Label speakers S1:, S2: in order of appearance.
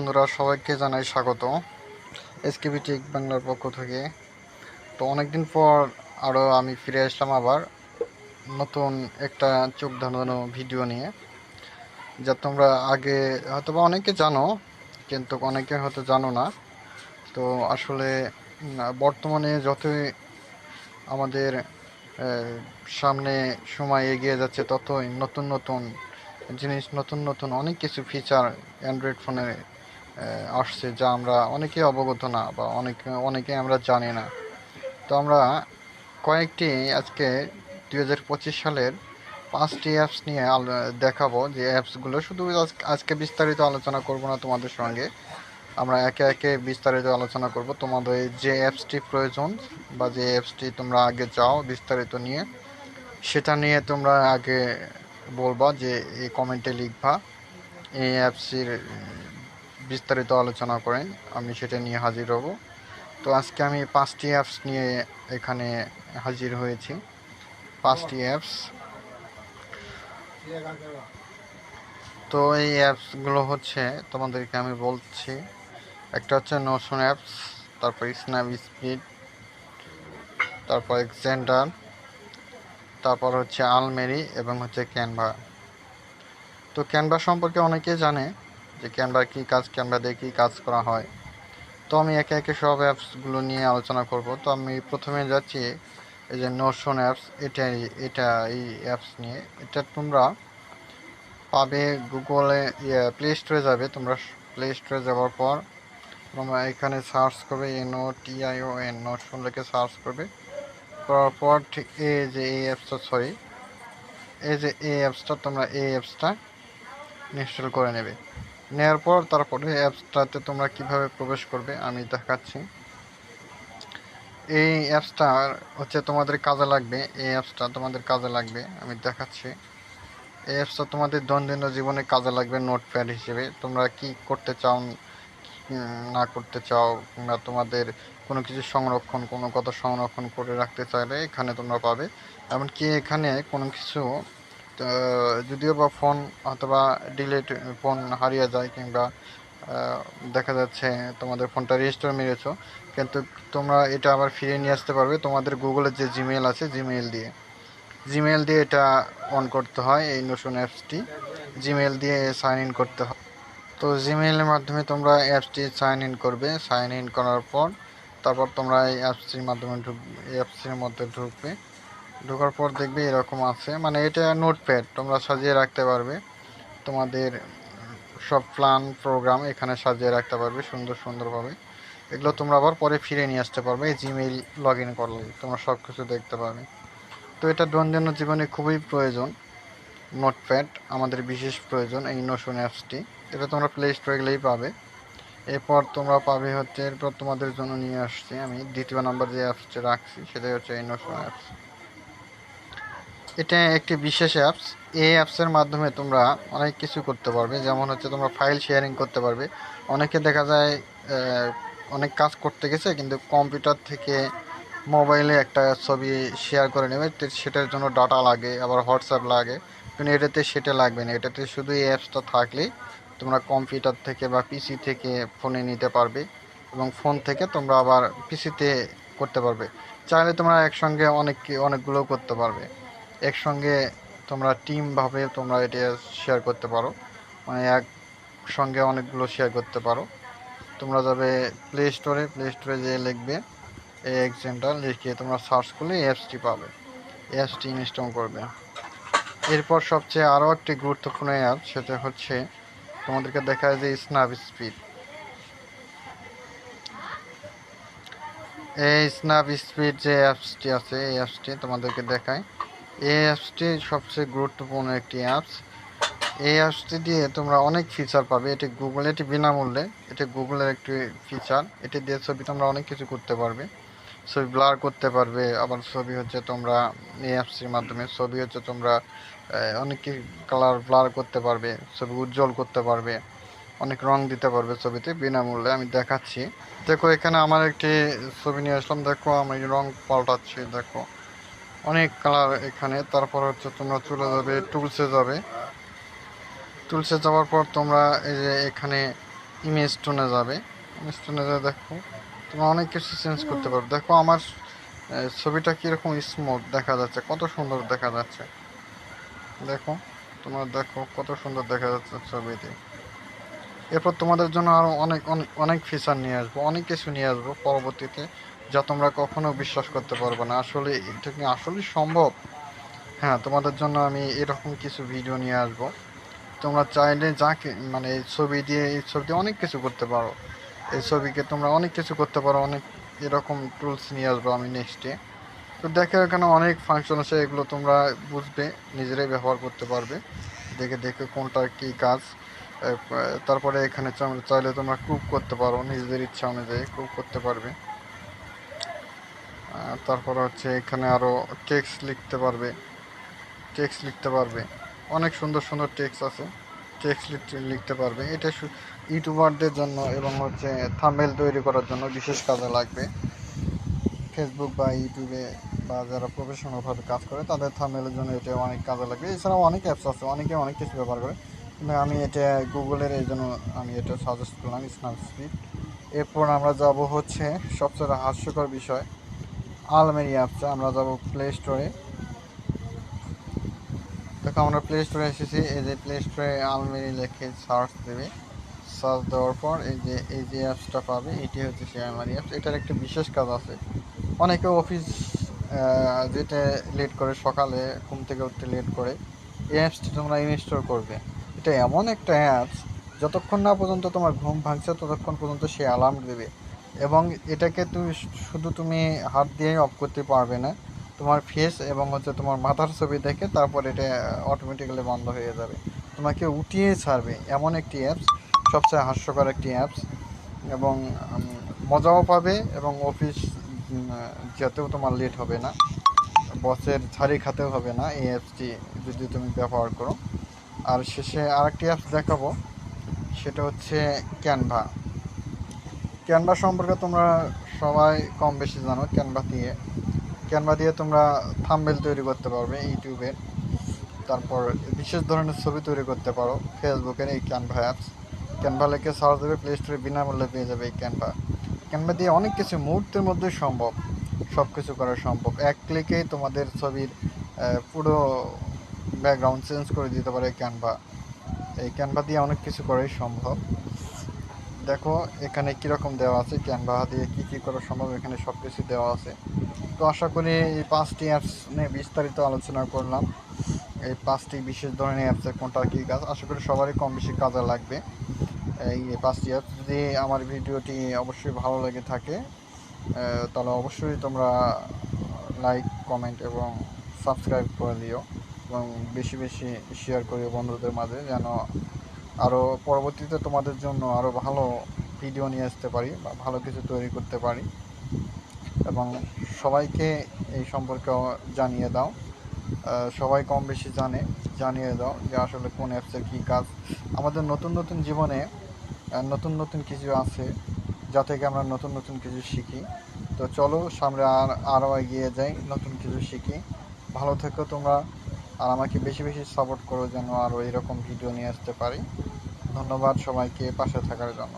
S1: বন্ধুরা, সবাইকে জানাই স্বাগত এসকেবি টেক বাংলার পক্ষ থেকে। তো অনেকদিন পর আরও আমি ফিরে আসলাম আবার নতুন একটা চোখ ধাঁধানো ভিডিও নিয়ে। যা তোমরা আগে হয়তো বা অনেকে জানো, কিন্তু অনেকে হয়তো জানো না। তো আসলে বর্তমানে যতই আমাদের সামনে সময় এগিয়ে যাচ্ছে, ততই নতুন নতুন জিনিস, নতুন নতুন অনেক কিছু ফিচার অ্যান্ড্রয়েড ফোনে আসছে যা আমরা অনেকে অবগত না বা অনেকে অনেকে আমরা জানি না। তো আমরা কয়েকটি আজকে দুই হাজার পঁচিশ সালের পাঁচটি অ্যাপস নিয়ে দেখাবো। যে অ্যাপসগুলো শুধু আজ- আজকে বিস্তারিত আলোচনা করব না তোমাদের সঙ্গে। আমরা একে একে বিস্তারিত আলোচনা করব। তোমাদের যে অ্যাপসটি প্রয়োজন বা যে অ্যাপসটি তোমরা আগে চাও বিস্তারিত নিয়ে, সেটা নিয়ে তোমরা আগে বলবা যে এই কমেন্টে লিখবা। এই অ্যাপসটির বিস্তারিত আলোচনা করেন, আমি সেটা নিয়ে হাজির হব। তো আজকে আমি পাঁচটি অ্যাপস নিয়ে এখানে হাজির হয়েছি। পাঁচটি অ্যাপস তো এই অ্যাপসগুলো হচ্ছে তোমাদেরকে আমি বলছি। একটা হচ্ছে নোশন অ্যাপস তারপর স্ন্যাপ স্পিড তারপর এক্সেন্ডার তারপর হচ্ছে আলমেরি এবং হচ্ছে ক্যানভা তো ক্যানভা সম্পর্কে অনেকেই জানে যে ক্যানভা কী কাজ ক্যানভা দিয়ে কী কাজ করা হয়। তো আমি একে একে সব অ্যাপসগুলো নিয়ে আলোচনা করব। তো আমি প্রথমে যাচ্ছি এই যে নোশন অ্যাপস এটা এটা এই অ্যাপস নিয়ে। এটা তোমরা পাবে গুগলে প্লে স্টোরে যাবে। তোমরা প্লে স্টোরে যাওয়ার পর তোমরা এখানে সার্চ করবে N O T I O N Notion লিখে সার্চ করবে। করার পর ঠিক এই যে এই অ্যাপসটা সরি এই যে এই অ্যাপসটা তোমরা এই অ্যাপসটা ইনস্টল করে নেবে। নেওয়ার পর তারপরে অ্যাপসটাতে তোমরা কীভাবে প্রবেশ করবে আমি দেখাচ্ছি। এই অ্যাপসটা হচ্ছে তোমাদের কাজে লাগবে, এই অ্যাপসটা তোমাদের কাজে লাগবে, আমি দেখাচ্ছি। এই অ্যাপসটা তোমাদের দৈনন্দিন জীবনে কাজে লাগবে নোটপ্যাড হিসেবে। তোমরা কি করতে চাও না করতে চাও, কিংবা তোমাদের কোনো কিছু সংরক্ষণ, কোনো কথা সংরক্ষণ করে রাখতে চাইলে এখানে তোমরা পাবে। এমনকি এখানে কোনো কিছু যদিও বা ফোন অথবা ডিলেট ফোন হারিয়ে যায় কিংবা দেখা যাচ্ছে তোমাদের ফোনটা রেজিস্টার মেরেছো, কিন্তু তোমরা এটা আবার ফিরিয়ে নিয়ে আসতে পারবে তোমাদের গুগলের যে জিমেল আছে জিমেল দিয়ে। জিমেল দিয়ে এটা অন করতে হয়, এই নতুন অ্যাপসটি জিমেল দিয়ে সাইন ইন করতে হয়। তো জিমেইলের মাধ্যমে তোমরা অ্যাপসটি সাইন ইন করবে। সাইন ইন করার পর তারপর তোমরা এই অ্যাপসটির মাধ্যমে ঢুক অ্যাপসটির মধ্যে ঢুকবে। ঢোকার পর দেখবে এরকম আছে। মানে এটা নোটপ্যাড, তোমরা সাজিয়ে রাখতে পারবে। তোমাদের সব প্ল্যান, প্রোগ্রাম এখানে সাজিয়ে রাখতে পারবে সুন্দর সুন্দরভাবে। এগুলো তোমরা আবার পরে ফিরে নিয়ে আসতে পারবে জিমেইল লগ ইন করলে তোমরা সব কিছু দেখতে পাবে। তো এটা দৈনন্দিন জীবনে খুবই প্রয়োজন, নোটপ্যাড, আমাদের বিশেষ প্রয়োজন এই নোশন অ্যাপসটি। এটা তোমরা প্লে স্টোরে গেলেই পাবে। এরপর তোমরা পাবে হচ্ছে, এরপর তোমাদের জন্য নিয়ে আসছি আমি। দ্বিতীয় নাম্বার যে অ্যাপসটা রাখছি, সেটাই হচ্ছে এই নোশন অ্যাপস। এটা একটি বিশেষ অ্যাপস এই অ্যাপসের মাধ্যমে তোমরা অনেক কিছু করতে পারবে। যেমন হচ্ছে তোমরা ফাইল শেয়ারিং করতে পারবে। অনেকে দেখা যায় অনেক কাজ করতে গেছে, কিন্তু কম্পিউটার থেকে মোবাইলে একটা ছবি শেয়ার করে নেবে। সেটার জন্য ডাটা লাগে, আবার হোয়াটসঅ্যাপ লাগে। কিন্তু এটাতে সেটা লাগবে না। এটাতে শুধু এই অ্যাপসটা থাকলেই তোমরা কম্পিউটার থেকে বা পিসি থেকে ফোনে নিতে পারবে এবং ফোন থেকে তোমরা আবার পিসিতে করতে পারবে। চাইলে তোমরা একসঙ্গে অনেক অনেকগুলো করতে পারবে। একসঙ্গে তোমরা টিমভাবে তোমরা এটা শেয়ার করতে পারো। মানে একসঙ্গে অনেকগুলো শেয়ার করতে পারো। তোমরা যাবে প্লে স্টোরে প্লে স্টোরে যে লিখবে এই এক্সেন্টার লিখে তোমরা সার্চ করলে অ্যাপসটি পাবে। অ্যাপসটি ইনস্টল করবে। এরপর সবচেয়ে আরও একটি গুরুত্বপূর্ণ অ্যাপ সেটা হচ্ছে তোমাদেরকে দেখায় যে স্ন্যাপ স্পিড এই স্ন্যাপ স্পিড যে অ্যাপসটি আছে, এই অ্যাপসটি তোমাদেরকে দেখায়। এই অ্যাপসটি সবচেয়ে গুরুত্বপূর্ণ একটি অ্যাপস এই অ্যাপসটি দিয়ে তোমরা অনেক ফিচার পাবে। এটি গুগল এটি বিনামূল্যে। এটি গুগলের একটি ফিচার এটি দিয়ে ছবি তোমরা অনেক কিছু করতে পারবে। ছবি ব্লার করতে পারবে। আবার ছবি হচ্ছে তোমরা এই অ্যাপসটির মাধ্যমে ছবি হচ্ছে তোমরা অনেক কালার ব্লার করতে পারবে, ছবি উজ্জ্বল করতে পারবে, অনেক রং দিতে পারবে ছবিতে বিনামূল্যে। আমি দেখাচ্ছি। দেখো, এখানে আমার একটি ছবি নিয়ে আসলাম। দেখো আমি রং পাল্টাচ্ছি। দেখো অনেক কালার এখানে। তারপর হচ্ছে তোমরা চলে যাবে টুলসে যাবে। টুলসে যাওয়ার পর তোমরা এই যে এখানে ইমেজ টোনে যাবে। ইমেজ টোনে যাবে দেখো, তোমরা অনেক কিছু চেঞ্জ করতে পারো। দেখো আমার ছবিটা কীরকম স্মুথ দেখা যাচ্ছে, কত সুন্দর দেখা যাচ্ছে। দেখো, তোমরা দেখো কত সুন্দর দেখা যাচ্ছে ছবিতে। এরপর তোমাদের জন্য আরও অনেক অনেক অনেক ফিচার নিয়ে আসব, অনেক কিছু নিয়ে আসব পরবর্তীতে। যা তোমরা কখনো বিশ্বাস করতে পারবে না। আসলে এটা কি আসলে সম্ভব? হ্যাঁ তোমাদের জন্য আমি এরকম কিছু ভিডিও নিয়ে আসব। তোমরা চাইলে যাকে মানে এই ছবি দিয়ে, এই ছবি দিয়ে অনেক কিছু করতে পারো। এই ছবিকে তোমরা অনেক কিছু করতে পারো, অনেক এরকম টুলস নিয়ে আসব আমি নেক্সটে তো দেখে, এখানে অনেক ফাংশন আছে, এগুলো তোমরা বুঝবে, নিজেরাই ব্যবহার করতে পারবে। দেখে দেখে কোনটা কি কাজ। তারপরে এখানে চাইলে তোমরা কুক করতে পারো, নিজেদের ইচ্ছা অনুযায়ী কুক করতে পারবে। তারপরে হচ্ছে এখানে আরও টেক্সট লিখতে পারবে টেক্সট লিখতে পারবে। অনেক সুন্দর সুন্দর টেক্সট আছে টেক্সট লিখতে পারবে। এটা ইউটিউবারদের জন্য এবং হচ্ছে থামেল তৈরি করার জন্য বিশেষ কাজে লাগবে। ফেসবুক বা ইউটিউবে বা যারা প্রফেশনালভাবে কাজ করে, তাদের থামেলের জন্য এটা অনেক কাজে লাগবে। এছাড়াও অনেক অ্যাপস আছে, অনেকে অনেক কিছু ব্যবহার করে। কিন্তু আমি এটা গুগলের এই জন্য আমি এটা সাজেস্ট করলাম স্ন্যাপস্পিড এরপর আমরা যাব হচ্ছে সবচেয়ে হাস্যকর বিষয় আলমেরি অ্যাপসে আমরা যাব প্লে স্টোরে দেখো আমরা প্লে স্টোরে এসেছি, এই যে প্লে স্টোরে আলমেরি লেখে সার্চ দেবে। সার্চ দেওয়ার পর এই যে এই যে অ্যাপসটা পাবে, এটি হচ্ছে সেই আলমারি অ্যাপস এটার একটা বিশেষ কাজ আছে। অনেকে অফিস যেটা লেট করে, সকালে ঘুম থেকে উঠতে লেট করে, এই অ্যাপসটি তোমরা ইনস্টল করবে। এটা এমন একটা অ্যাপস যতক্ষণ না পর্যন্ত তোমার ঘুম ভাঙছে, ততক্ষণ পর্যন্ত সে অ্যালার্ম দেবে। এবং এটাকে তুমি শুধু তুমি হাত দিয়ে অফ করতে পারবে না। তোমার ফেস এবং হচ্ছে তোমার মাথার ছবি দেখে তারপর এটা অটোমেটিক্যালি বন্ধ হয়ে যাবে। তোমাকে উঠিয়ে ছাড়বে এমন একটি অ্যাপস সবচেয়ে হাস্যকর একটি অ্যাপস এবং মজাও পাবে এবং অফিস যেতেও তোমার লেট হবে না। বসের ছাড়ি খাতেও হবে না এই অ্যাপসটি যদি তুমি ব্যবহার করো। আর শেষে আরেকটি অ্যাপস দেখাবো। সেটা হচ্ছে ক্যানভা ক্যানভা সম্পর্কে তোমরা সবাই কম বেশি জানো, ক্যানভা দিয়ে। ক্যানভা দিয়ে তোমরা থাম্বেল তৈরি করতে পারবে ইউটিউবের তারপর বিশেষ ধরনের ছবি তৈরি করতে পারো ফেসবুকের এই ক্যানভা অ্যাপস। ক্যানভা লেখে সার্চ দেবে, প্লে স্টোরে বিনামূল্যে পেয়ে যাবে এই ক্যানভা। ক্যানভা দিয়ে অনেক কিছু মুহূর্তের মধ্যে সম্ভব সব কিছু করা সম্ভব। এক ক্লিকেই তোমাদের ছবির পুরো ব্যাকগ্রাউন্ড চেঞ্জ করে দিতে পারে ক্যানভা। এই ক্যানভা দিয়ে অনেক কিছু করাই সম্ভব। দেখো, এখানে কীরকম দেওয়া আছে, ক্যানভা দিয়ে কী কী করা সম্ভব, এখানে সব কিছু দেওয়া আছে। তো আশা করি এই পাঁচটি অ্যাপস নিয়ে বিস্তারিত আলোচনা করলাম। এই পাঁচটি বিশেষ ধরনের অ্যাপসের কোনটা কী কাজ, আশা করি সবারই কম বেশি কাজে লাগবে। এই পাঁচটি অ্যাপস, যদি আমার ভিডিওটি অবশ্যই ভালো লেগে থাকে তাহলে অবশ্যই তোমরা লাইক, কমেন্ট এবং সাবস্ক্রাইব করে দিও এবং বেশি বেশি শেয়ার করিও বন্ধুদের মাঝে, যেন আরও পরবর্তীতে তোমাদের জন্য আরও ভালো ভিডিও নিয়ে আসতে পারি বা ভালো কিছু তৈরি করতে পারি। এবং সবাইকে এই সম্পর্কে জানিয়ে দাও। সবাই কম বেশি জানে, জানিয়ে দাও যে আসলে কোন অ্যাপসের কী কাজ। আমাদের নতুন নতুন জীবনে নতুন নতুন কিছু আছে যা থেকে আমরা নতুন নতুন কিছু শিখি। তো চলো সামনে আর আরও এগিয়ে যাই, নতুন কিছু শিখি। ভালো থেকো তোমরা। আর আমাকে বেশি বেশি সাপোর্ট করো যেন আরও এরকম ভিডিও নিয়ে আসতে পারি। ধন্যবাদ সবাইকে পাশে থাকার জন্য।